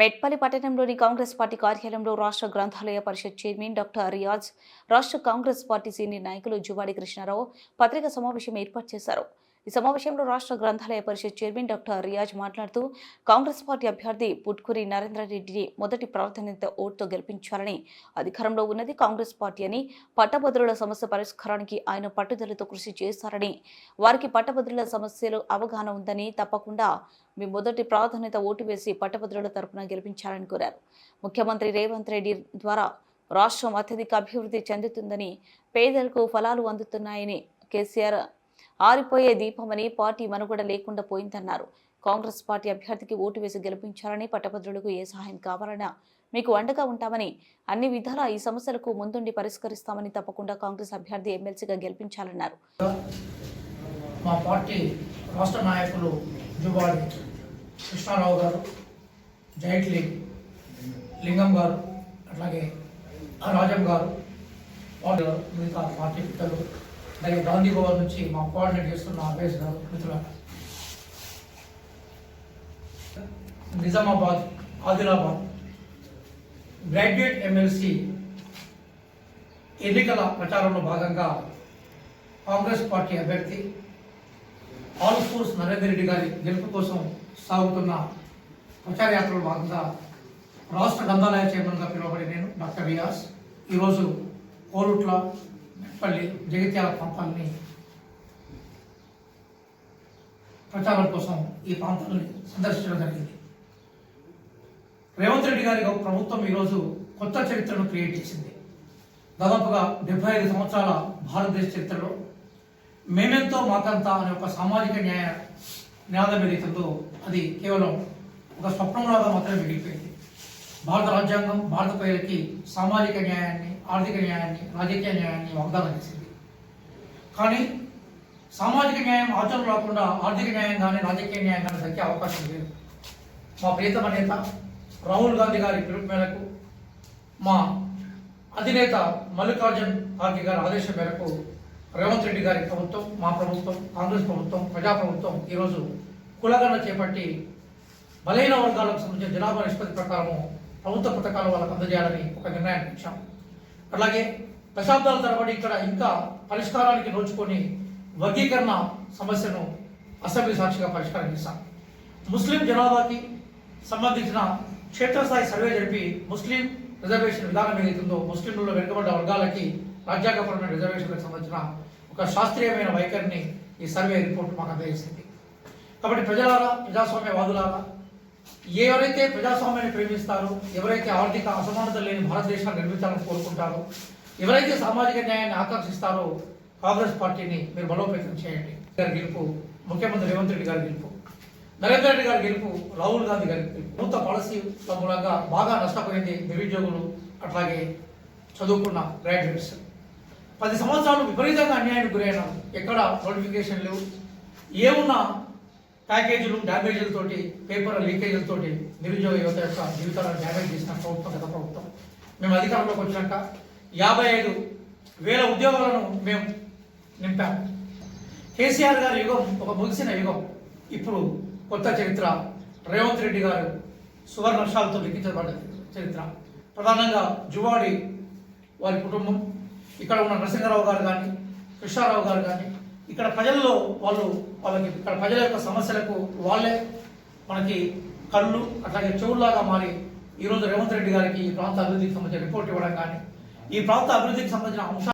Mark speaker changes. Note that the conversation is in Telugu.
Speaker 1: మెట్పల్లి పట్టణంలోని కాంగ్రెస్ పార్టీ కార్యాలయంలో రాష్ట్ర గ్రంథాలయ పరిషత్ చైర్మన్ డాక్టర్ రియాజ్ రాష్ట్ర కాంగ్రెస్ పార్టీ సీనియర్ నాయకులు జువాడి కృష్ణారావు పత్రికా సమావేశం ఏర్పాటు చేశారు. ఈ సమావేశంలో రాష్ట్ర గ్రంథాలయ పరిషత్ చైర్మన్ డాక్టర్ రియాజ్ మాట్లాడుతూ కాంగ్రెస్ పార్టీ అభ్యర్థి పుట్కూరి నరేంద్ర రెడ్డిని మొదటి ప్రాధాన్యత ఓటుతో గెలిపించాలని అధికారంలో ఉన్నది కాంగ్రెస్ పార్టీ అని పట్టభద్రుల సమస్య పరిష్కారానికి ఆయన పట్టుదలతో కృషి చేస్తారని వారికి పట్టభద్రుల సమస్యలు అవగాహన ఉందని తప్పకుండా మీ మొదటి ప్రాధాన్యత ఓటు వేసి పట్టభద్రుల తరపున గెలిపించాలని కోరారు. ముఖ్యమంత్రి రేవంత్ రెడ్డి ద్వారా రాష్ట్రం అత్యధిక అభివృద్ధి చెందుతుందని పేదలకు ఫలాలు అందుతున్నాయని కేసీఆర్ ఆరిపోయే దీపమని పార్టీ మనుగడ లేకుండా పోయిందన్నారు. కాంగ్రెస్ పార్టీ అభ్యర్థికి ఓటు వేసి గెలిపించాలని పట్టభద్రులకు ఏ సహాయం కావాలన్నా మీకు అండగా ఉంటామని అన్ని విధాలా ఈ సమస్యలకు ముందుండి పరిష్కరిస్తామని తప్పకుండా కాంగ్రెస్ అభ్యర్థి ఎమ్మెల్సీగా గెలిపించాలన్నారు.
Speaker 2: మా పార్టీ రాష్ట్ర నాయకులు జువాడి కృష్ణారావు గారు జైట్లీ లింగం గారు అట్లాగే రాజం గారు వాళ్ళు మిగతా పార్టీ పెద్దలు అలాగే గాంధీ భవన్ నుంచి మా కోఆర్డినేట్ చేస్తున్న అభేష్ గారు మిత్రుల. నిజామాబాద్ ఆదిలాబాద్. గ్రాడ్యుయేట్ ఎమ్మెల్సీ ఎన్నికల ప్రచారంలో భాగంగా కాంగ్రెస్ పార్టీ అభ్యర్థి ఆల్ ఫోర్స్ నరేందర్ రెడ్డి గారి గెలుపు కోసం సాగుతున్న ప్రచార యాత్రలో భాగంగా రాష్ట్ర గ్రంథాలయ చైర్మన్గా పిలువబడి నేను డాక్టర్ రియాస్ ఈరోజు కోరుట్ల పల్లి జగిత్యాల ప్రాంతాన్ని ప్రచారం కోసం ఈ ప్రాంతాన్ని సందర్శించడం జరిగింది. రేవంత్ రెడ్డి గారి ప్రభుత్వం ఈరోజు కొత్త చరిత్రను క్రియేట్ చేసింది. దాదాపుగా డెబ్బై ఐదు సంవత్సరాల భారతదేశ చరిత్రలో మేమెంతో మాకంత అనే ఒక సామాజిక న్యాయ నినాదం ఏదైతుందో అది కేవలం ఒక స్వప్నంలాగా మాత్రమే మిగిలిపోయింది. భారత రాజ్యాంగం భారత ప్రజలకి సామాజిక న్యాయాన్ని ఆర్థిక న్యాయాన్ని రాజకీయ న్యాయాన్ని వాగ్దానం చేసింది. కానీ సామాజిక న్యాయం ఆచరణ రాకుండా ఆర్థిక న్యాయం కానీ రాజకీయ న్యాయం కానీ దక్కే అవకాశం లేదు. మా ప్రియతమ నేత రాహుల్ గాంధీ గారి పిలుపు మేరకు మా అధినేత మల్లికార్జున్ ఖార్గే గారి ఆదేశం మేరకు రేవంత్ రెడ్డి గారి ప్రభుత్వం మా ప్రభుత్వం కాంగ్రెస్ ప్రభుత్వం ప్రజా ప్రభుత్వం ఈరోజు కులగన చేపట్టి బలహీన వర్గాలకు సంబంధించిన జనాభా నిష్పత్తి ప్రకారము ప్రభుత్వ పథకాలు వాళ్ళకు అందజేయాలని ఒక నిర్ణయాన్ని ఇచ్చాం అలాగే దశాబ్దాల తరబడి ఇక్కడ ఇంకా పరిష్కారానికి నోచుకొని వర్గీకరణ సమస్యను అసెంబ్లీ సాక్షిగా పరిష్కారం చేశాం. ముస్లిం జనాభాకి సంబంధించిన క్షేత్రస్థాయి సర్వే జరిపి ముస్లిం రిజర్వేషన్ విధానం ఏదైతుందో ముస్లింలలో వెనుకబడ్డ వర్గాలకి రాజ్యాంగపరమైన రిజర్వేషన్లకు సంబంధించిన ఒక శాస్త్రీయమైన వైఖరిని ఈ సర్వే రిపోర్ట్ మాకు అందజేసింది. కాబట్టి ప్రజలారా ప్రజాస్వామ్యవాదులారా ఎవరైతే ప్రజాస్వామ్యాన్ని ప్రేమిస్తారో ఎవరైతే ఆర్థిక అసమానత లేని భారతదేశాన్ని నిర్మించాలని కోరుకుంటారో ఎవరైతే సామాజిక న్యాయాన్ని ఆకాంక్షిస్తారో కాంగ్రెస్ పార్టీని మీరు బలోపేతం చేయండి. గారి గెలుపు ముఖ్యమంత్రి రేవంత్ రెడ్డి గారి గెలుపు నరేంద్ర రెడ్డి గారి గెలుపు రాహుల్ గాంధీ గారి గెలుపు. నూతన పాలసీల మూలంగా బాగా నష్టపోయింది నిరుద్యోగులు అట్లాగే చదువుకున్న గ్రాడ్యుయేట్స్ పది సంవత్సరాలు విపరీతంగా అన్యాయానికి గురైన ఎక్కడ నోటిఫికేషన్ లేవు ఏమున్నా ప్యాకేజీలు డ్యామేజీలతోటి పేపర్ లీకేజ్లతోటి నిరుద్యోగ యువత యొక్క జీవితాలను డ్యామేజ్ చేసిన ప్రభుత్వం గత ప్రభుత్వం. మేము అధికారంలోకి వచ్చినాక యాభై ఐదు వేల ఉద్యోగాలను మేము నింపాము కేసీఆర్ గారి యుగం ఒక ముగిసిన యుగం. ఇప్పుడు కొత్త చరిత్ర. రేవంత్ రెడ్డి గారు సువర్ణ వర్షాలతో లిఖించబడ్డ చరిత్ర. ప్రధానంగా జువాడి వారి కుటుంబం. ఇక్కడ ఉన్న నరసింహారావు గారు కానీ కృష్ణారావు గారు కానీ ఇక్కడ ప్రజల్లో వాళ్ళు వాళ్ళకి ఇక్కడ ప్రజల యొక్క సమస్యలకు వాళ్ళే మనకి కళ్ళు అట్లాగే చెవుల్లాగా మారి ఈరోజు రేవంత్ రెడ్డి గారికి ఈ ప్రాంత అభివృద్ధికి సంబంధించిన రిపోర్ట్ ఇవ్వడం కానీ ఈ ప్రాంత అభివృద్ధికి సంబంధించిన అంశాలు